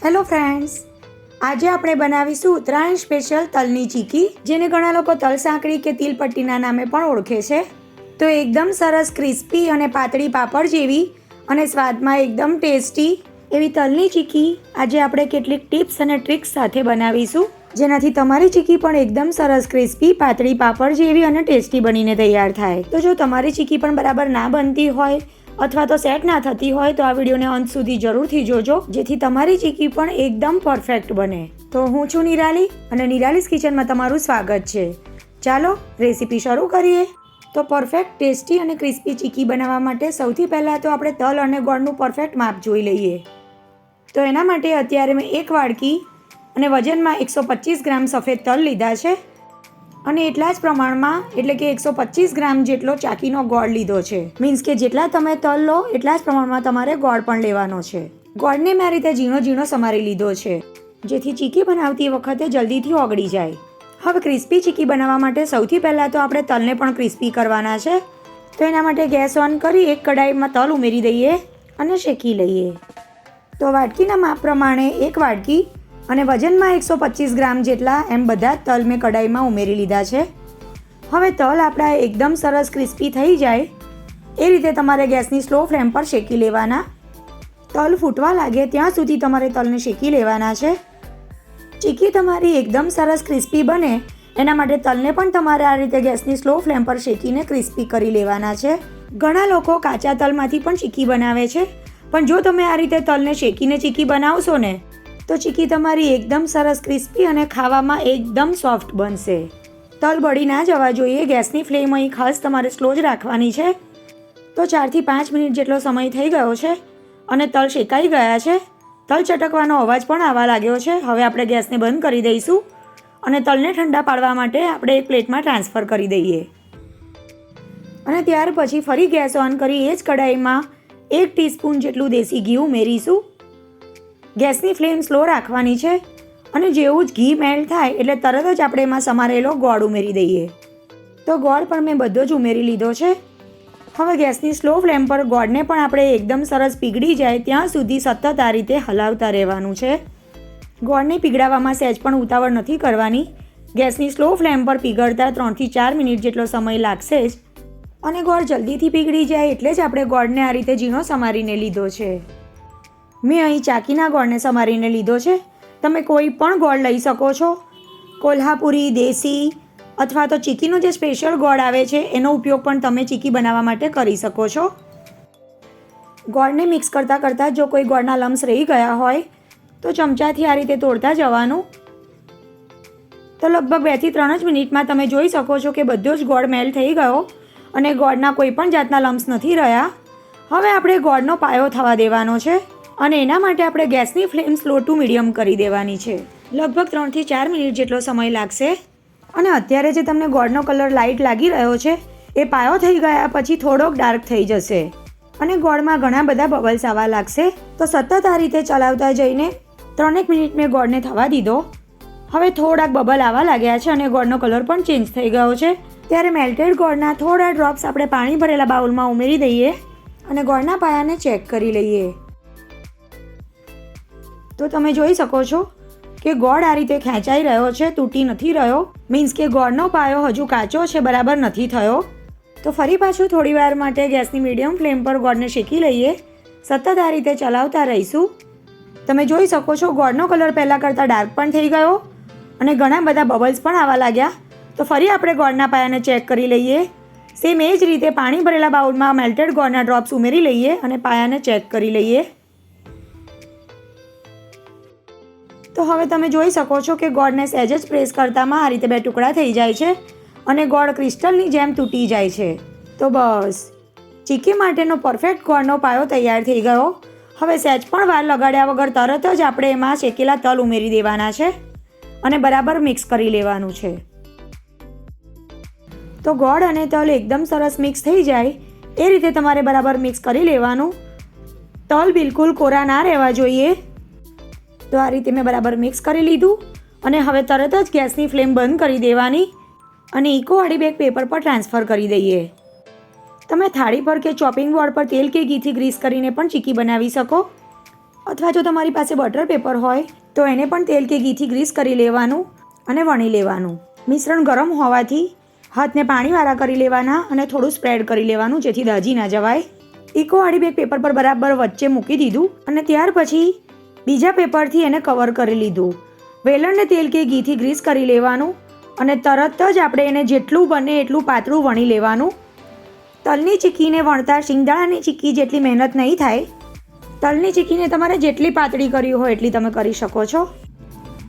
Hello friends, આજે આપણે બનાવીશું ઉત્તરાયણ સ્પેશિયલ તલની ચીકી, જેને ઘણા લોકો તલ સાંકળી કે તિલપટ્ટીના નામે પણ ઓળખે છે. તો એકદમ સરસ ક્રિસ્પી અને પાતળી પાપડ જેવી અને સ્વાદમાં એકદમ ટેસ્ટી એવી તલની ચીકી આજે આપણે કેટલીક ટિપ્સ અને ટ્રિક્સ સાથે બનાવીશું, જેનાથી તમારી ચીકી પણ એકદમ સરસ ક્રિસ્પી, પાતળી પાપડ જેવી અને ટેસ્ટી બનીને તૈયાર થાય. તો જો તમારી ચીકી પણ બરાબર ના બનતી હોય અથવા તો સેટ ના થતી હોય તો આ વિડીયોને અંત સુધી જરૂરથી જોજો, જેથી તમારી ચીકી પણ એકદમ પરફેક્ટ બને. તો હું છું નિરાલી અને નિરાલીસ કિચનમાં તમારું સ્વાગત છે. ચાલો, રેસીપી શરૂ કરીએ. તો પરફેક્ટ, ટેસ્ટી અને ક્રિસ્પી ચીકી બનાવવા માટે સૌથી પહેલાં તો આપણે તલ અને ગોળનું પરફેક્ટ માપ જોઈ લઈએ. તો એના માટે અત્યારે મેં એક વાડકી અને વજનમાં એકસો પચીસ ગ્રામ સફેદ તલ લીધા છે. અને એટલા જ પ્રમાણમાં, એટલે કે એકસો પચીસ ગ્રામ જેટલો ચાકીનો ગોળ લીધો છે. મીન્સ કે જેટલા તમે તલ લો, એટલા જ પ્રમાણમાં તમારે ગોળ પણ લેવાનો છે. ગોળને મેં આ રીતે ઝીણો ઝીણો સમારી લીધો છે. જેથી ચીકી બનાવતી વખતે જલ્દીથી ઓગળી જાય. હવે ક્રિસ્પી ચીકી બનાવવા માટે સૌથી પહેલાં તો આપણે તલને પણ ક્રિસ્પી કરવાના છે. તો એના માટે ગેસ ઓન કરી એક કડાઈમાં તલ ઉમેરી દઈએ અને શેકી લઈએ. તો વાટકીના માપ પ્રમાણે એક વાટકી અને વજનમાં એકસો પચીસ ગ્રામ જેટલા એમ બધા તલ મેં કડાઈમાં ઉમેરી લીધા છે. હવે તલ આપણા એકદમ સરસ ક્રિસ્પી થઈ જાય. એ રીતે તમારે ગેસની સ્લો ફ્લેમ પર શેકી લેવાના. તલ ફૂટવા લાગે ત્યાં સુધી તમારે તલને શેકી લેવાના છે. ચીકી તમારી એકદમ સરસ ક્રિસ્પી બને. એના માટે તલને પણ તમારે આ રીતે ગેસની સ્લો ફ્લેમ પર શેકીને ક્રિસ્પી કરી લેવાના છે. ઘણા લોકો કાચા તલમાંથી પણ ચીકી બનાવે છે. પણ જો તમે આ રીતે તલને શેકીને ચીકી બનાવશો ને તો ચીકી, તમારી એકદમ સરસ ક્રિસ્પી અને ખાવામાં એકદમ સોફ્ટ બનશે. તલ બળી ના જવા જોઈએ, ગેસની ફ્લેમ અહીં ખાસ તમારે સ્લો જ રાખવાની છે. તો ચારથી પાંચ મિનિટ જેટલો સમય થઈ ગયો છે અને તલ શેકાઈ ગયા છે. તલ ચટકવાનો અવાજ પણ આવવા લાગ્યો છે. હવે આપણે ગેસને બંધ કરી દઈશું અને તલને ઠંડા પાડવા માટે આપણે એક પ્લેટમાં ટ્રાન્સફર કરી દઈએ. અને ત્યાર પછી ફરી ગેસ ઓન કરી એ જ કઢાઈમાં એક ટીસ્પૂન જેટલું દેશી ઘી ઉમેરીશું. ગેસની ફ્લેમ સ્લો રાખવાની છે અને જેવું જ ઘી મેલ્ટ થાય એટલે તરત જ આપણે એમાં સમારેલો ગોળ ઉમેરી દઈએ. તો ગોળ પણ મેં બધો જ ઉમેરી લીધો છે. હવે ગેસની સ્લો ફ્લેમ પર ગોળને પણ આપણે એકદમ સરસ પીગળી જાય ત્યાં સુધી સતત આ રીતે હલાવતા રહેવાનું છે. ગોળને પીગળાવવામાં સહેજ પણ ઉતાવળ નથી કરવાની. ગેસની સ્લો ફ્લેમ પર પીગળતા ત્રણથી ચાર મિનિટ જેટલો સમય લાગશે જ. અને ગોળ જલ્દીથી પીગળી જાય એટલે જ આપણે ગોળને આ રીતે ઝીણો સમારીને લીધો છે. મેં અહીં ચાકીના ગોળને સમારીને લીધો છે. તમે કોઈ પણ ગોળ લઈ શકો છો. કોલ્હાપુરી, દેશી અથવા તો ચીકીનો જે સ્પેશિયલ ગોળ આવે છે, એનો ઉપયોગ પણ તમે ચીકી બનાવવા માટે કરી શકો છો. ગોળને મિક્સ કરતાં કરતાં જો કોઈ ગોળના લમ્સ રહી ગયા હોય, તો ચમચાથી આ રીતે તોડતા જવાનું. તો લગભગ બેથી ત્રણ જ મિનિટમાં તમે જોઈ શકો છો કે બધો જ ગોળ મેલ થઈ ગયો અને ગોળના કોઈ પણ જાતના લમ્સ નથી રહ્યા. હવે આપણે ગોળનો પાયો થવા દેવાનો છે. અને એના માટે આપણે ગેસની ફ્લેમ સ્લો ટુ મીડિયમ કરી દેવાની છે. લગભગ ત્રણથી ચાર મિનિટ જેટલો સમય લાગશે. અને અત્યારે જે તમને ગોળનો કલર લાઇટ લાગી રહ્યો છે, એ પાયો થઈ ગયા પછી થોડોક ડાર્ક થઈ જશે. અને ગોળમાં ઘણા બધા બબલ્સ આવવા લાગશે. તો સતત આ રીતે ચલાવતા જઈને ત્રણેક મિનિટ મેં ગોળને થવા દીધો. હવે થોડાક બબલ આવવા લાગ્યા છે અને ગોળનો કલર પણ ચેન્જ થઈ ગયો છે. ત્યારે મેલ્ટેડ ગોળના થોડા ડ્રોપ્સ આપણે પાણી ભરેલા બાઉલમાં ઉમેરી દઈએ અને ગોળના પાયાને ચેક કરી લઈએ. તો તમે જોઈ શકો છો કે ગોળ આ રીતે ખેંચાઈ રહ્યો છે, તૂટી નથી રહ્યો. મીન્સ કે ગોળનો પાયો હજુ કાચો છે, બરાબર નથી થયો. તો ફરી પાછું થોડી વાર માટે ગેસની મીડિયમ ફ્લેમ પર ગોળને શેકી લઈએ. સતત આ રીતે ચલાવતા રહીશું. તમે જોઈ શકો છો ગોળનો કલર પહેલાં કરતાં ડાર્ક પણ થઈ ગયો અને ઘણા બધા બબલ્સ પણ આવવા લાગ્યા. તો ફરી આપણે ગોળના પાયાને ચેક કરી લઈએ. સેમ એ જ રીતે પાણી ભરેલા બાઉલમાં મેલ્ટેડ ગોળના ડ્રોપ્સ ઉમેરી લઈએ અને પાયાને ચેક કરી લઈએ. તો હવે તમે જોઈ શકો છો કે ગોળને સહેજ જ પ્રેસ કરતામાં આ રીતે બે ટુકડા થઈ જાય છે અને ગોળ ક્રિસ્ટલની જેમ તૂટી જાય છે. તો બસ. ચીકી માટેનો પરફેક્ટ ગોળનો પાયો તૈયાર થઈ ગયો. હવે સહેજ પણ વાર લગાડ્યા વગર તરત જ આપણે એમાં શેકેલા તલ ઉમેરી દેવાના છે અને બરાબર મિક્સ કરી લેવાનું છે. તો ગોળ અને તલ એકદમ સરસ મિક્સ થઈ જાય. એ રીતે તમારે બરાબર મિક્સ કરી લેવાનું. તલ બિલકુલ કોરા ના રહેવા જોઈએ. તો આ રીતે મેં બરાબર મિક્સ કરી લીધું અને હવે તરત જ ગેસની ફ્લેમ બંધ કરી દેવાની અને ઇકોવાળી બેગ પેપર પર ટ્રાન્સફર કરી દઈએ. તમે થાળી પર કે ચોપિંગ બોર્ડ પર તેલ કે ઘીથી ગ્રીસ કરીને પણ ચીકી બનાવી શકો. અથવા જો તમારી પાસે બટર પેપર હોય, તો એને પણ તેલ કે ઘીથી ગ્રીસ કરી લેવાનું અને વણી લેવાનું. મિશ્રણ ગરમ હોવાથી હાથને પાણીવાળા કરી લેવાના અને થોડું સ્પ્રેડ કરી લેવાનું જેથી દાજી ના જવાય. ઇકોવાળી બેગ પેપર પર બરાબર વચ્ચે મૂકી દીધું અને ત્યાર પછી બીજા પેપરથી એને કવર કરી લીધું. વેલણને તેલ કે ઘીથી ગ્રીસ કરી લેવાનું અને તરત જ આપણે એને જેટલું બને એટલું પાતળું વણી લેવાનું. તલની ચીક્કીને વણતા શિંગદાણાની ચીક્કી જેટલી મહેનત નહીં થાય, તલની ચીક્કીને તમારે જેટલી પાતળી કરવી હોય એટલી તમે કરી શકો છો.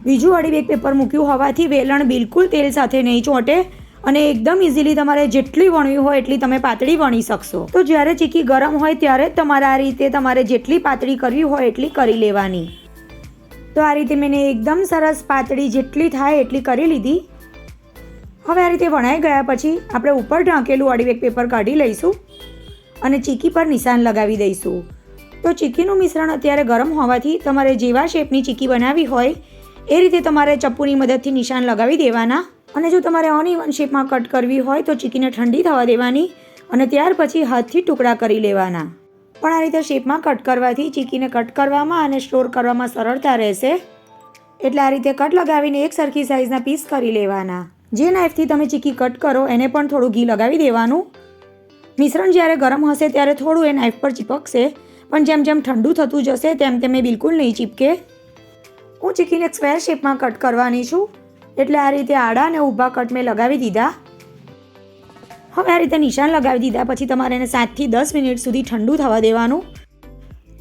બીજું અડી બેગ પેપર મૂક્યું હોવાથી વેલણ બિલકુલ તેલ સાથે નહીં ચોંટે. અને એકદમ ઇઝીલી તમારે જેટલી વણવી હોય એટલી તમે પાતળી વણી શકશો. તો જ્યારે ચીકી ગરમ હોય ત્યારે તમારે આ રીતે તમારે જેટલી પાતળી કરવી હોય એટલી કરી લેવાની. તો આ રીતે મેં એકદમ સરસ પાતળી જેટલી થાય એટલી કરી લીધી. હવે આ રીતે વણાઈ ગયા પછી આપણે ઉપર ઢાંકેલું અડીવેક પેપર કાઢી લઈશું અને ચીકી પર નિશાન લગાવી દઈશું. તો ચીકીનું મિશ્રણ અત્યારે ગરમ હોવાથી તમારે જેવા શેપની ચીકી બનાવી હોય એ રીતે તમારે ચપ્પુની મદદથી નિશાન લગાવી દેવાના. અને જો તમારે અનઇવન શેપમાં કટ કરવી હોય તો ચીકીને ઠંડી થવા દેવાની અને ત્યાર પછી હાથથી ટુકડા કરી લેવાના. પણ આ રીતે શેપમાં કટ કરવાથી ચીકીને કટ કરવામાં અને સ્ટોર કરવામાં સરળતા રહેશે. એટલે આ રીતે કટ લગાવીને એક સરખી સાઇઝના પીસ કરી લેવાના. જે નાઇફથી તમે ચીકી કટ કરો એને પણ થોડું ઘી લગાવી દેવાનું. મિશ્રણ જ્યારે ગરમ હશે ત્યારે થોડું એ નાઇફ પર ચીપકશે. પણ જેમ જેમ ઠંડુ થતું જશે તેમ તેમ એ બિલકુલ નહીં ચીપકે. હું ચીકીને સ્ક્વેર શેપમાં કટ કરવાની છું. એટલે આ રીતે આડા અને ઊભા કટ મેં લગાવી દીધા. હવે આ રીતે નિશાન લગાવી દીધા, પછી તમારે એને સાતથી દસ મિનિટ સુધી ઠંડુ થવા દેવાનું.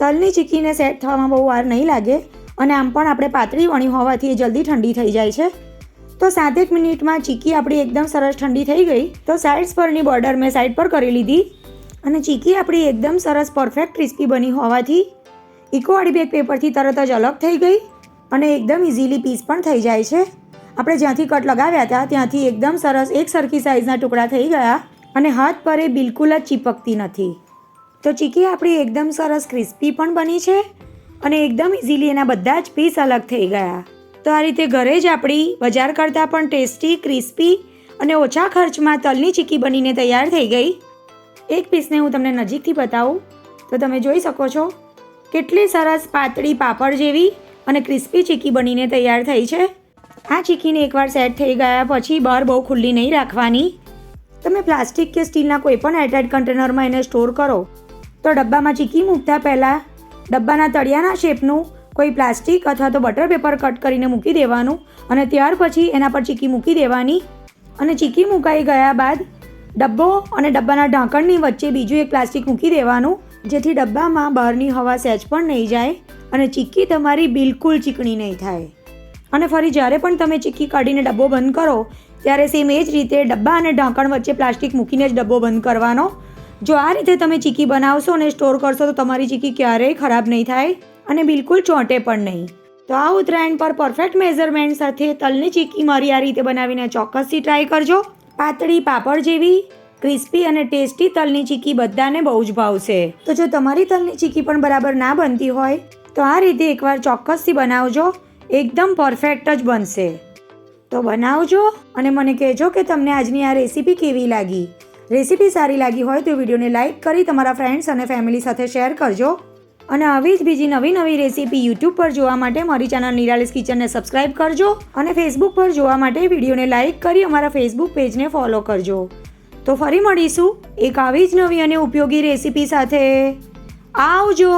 તલની ચીકીને સેટ થવામાં બહુ વાર નહીં લાગે અને આમ પણ આપણે પાતળી વણી હોવાથી એ જલ્દી ઠંડી થઈ જાય છે. તો સાતેક મિનિટમાં ચીકી આપણી એકદમ સરસ ઠંડી થઈ ગઈ. તો સાઇડ્સ પરની બોર્ડર મેં સાઇડ પર કરી લીધી અને ચીકી આપણી એકદમ સરસ પરફેક્ટ ક્રિસ્પી બની હોવાથી ઇકોવાળી બેગ પેપરથી તરત જ અલગ થઈ ગઈ અને એકદમ ઇઝીલી પીસ પણ થઈ જાય છે. આપણે જ્યાંથી કટ લગાવ્યા હતા, ત્યાંથી એકદમ સરસ એક સરખી સાઇઝના ટુકડા થઈ ગયા અને હાથ પર એ બિલકુલ જ ચીપકતી નથી. તો ચીકી આપણી એકદમ સરસ ક્રિસ્પી પણ બની છે અને એકદમ ઇઝીલી એના બધા જ પીસ અલગ થઈ ગયા. તો આ રીતે ઘરે જ આપણી બજાર કરતાં પણ ટેસ્ટી ક્રિસ્પી અને ઓછા ખર્ચમાં તલની ચીકી બનીને તૈયાર થઈ ગઈ. એક પીસને હું તમને નજીકથી બતાવું. તો તમે જોઈ શકો છો કેટલી સરસ પાતળી પાપડ જેવી અને ક્રિસ્પી ચીકી બનીને તૈયાર થઈ છે. આ ચીકીને એકવાર સેટ થઈ ગયા પછી બહાર બહુ ખુલ્લી નહીં રાખવાની. તમે પ્લાસ્ટિક કે સ્ટીલના કોઈ પણ એરટાઇટ કન્ટેનરમાં એને સ્ટોર કરો. તો ડબ્બામાં ચીકી મૂકતા પહેલાં ડબ્બાના તળિયાના શેપનું કોઈ પ્લાસ્ટિક અથવા તો બટર પેપર કટ કરીને મૂકી દેવાનું અને ત્યાર પછી એના પર ચીકી મૂકી દેવાની. અને ચીકી મુકાઈ ગયા બાદ ડબ્બો અને ડબ્બાના ઢાંકણની વચ્ચે બીજું એક પ્લાસ્ટિક મૂકી દેવાનું, જેથી ડબ્બામાં બહારની હવા સહેજ પણ નહીં જાય અને ચીકી તમારી બિલકુલ ચીકણી નહીં થાય. અને ફરી જ્યારે પણ તમે ચીક્કી કાઢીને ડબ્બો બંધ કરો, ત્યારે સેમ એ જ રીતે ડબ્બા અને ઢાંકણ વચ્ચે પ્લાસ્ટિક મૂકીને જ ડબ્બો બંધ કરવાનો. જો આ રીતે તમે ચીક્કી બનાવશો અને સ્ટોર કરશો, તો તમારી ચીક્કી ક્યારેય ખરાબ નહીં થાય અને બિલકુલ ચોંટે પણ નહીં. તો આ ઉત્તરાયણ પર પરફેક્ટ મેઝરમેન્ટ સાથે તલની ચીક્કી મારી આ રીતે બનાવીને ચોક્કસથી ટ્રાય કરજો. પાતળી પાપડ જેવી ક્રિસ્પી અને ટેસ્ટી તલની ચીક્કી બધાને બહુ જ ભાવશે. તો જો તમારી તલની ચીક્કી પણ બરાબર ના બનતી હોય, તો આ રીતે એકવાર ચોક્કસથી બનાવજો. એકદમ પરફેક્ટ જ બનશે. તો બનાવજો અને મને કહેજો કે તમને આજની આ રેસીપી કેવી લાગી. રેસીપી સારી લાગી હોય તો વિડીયોને લાઇક કરી તમારા ફ્રેન્ડ્સ અને ફેમિલી સાથે શેર કરજો. અને આવી જ બીજી નવી નવી રેસીપી યુટ્યુબ પર જોવા માટે મારી ચેનલ નિરાલિસ કિચનને સબસ્ક્રાઇબ કરજો અને ફેસબુક પર જોવા માટે વિડીયોને લાઇક કરી અમારા ફેસબુક પેજને ફોલો કરજો. તો ફરી મળીશું એક આવી જ નવી અને ઉપયોગી રેસીપી સાથે. આવજો!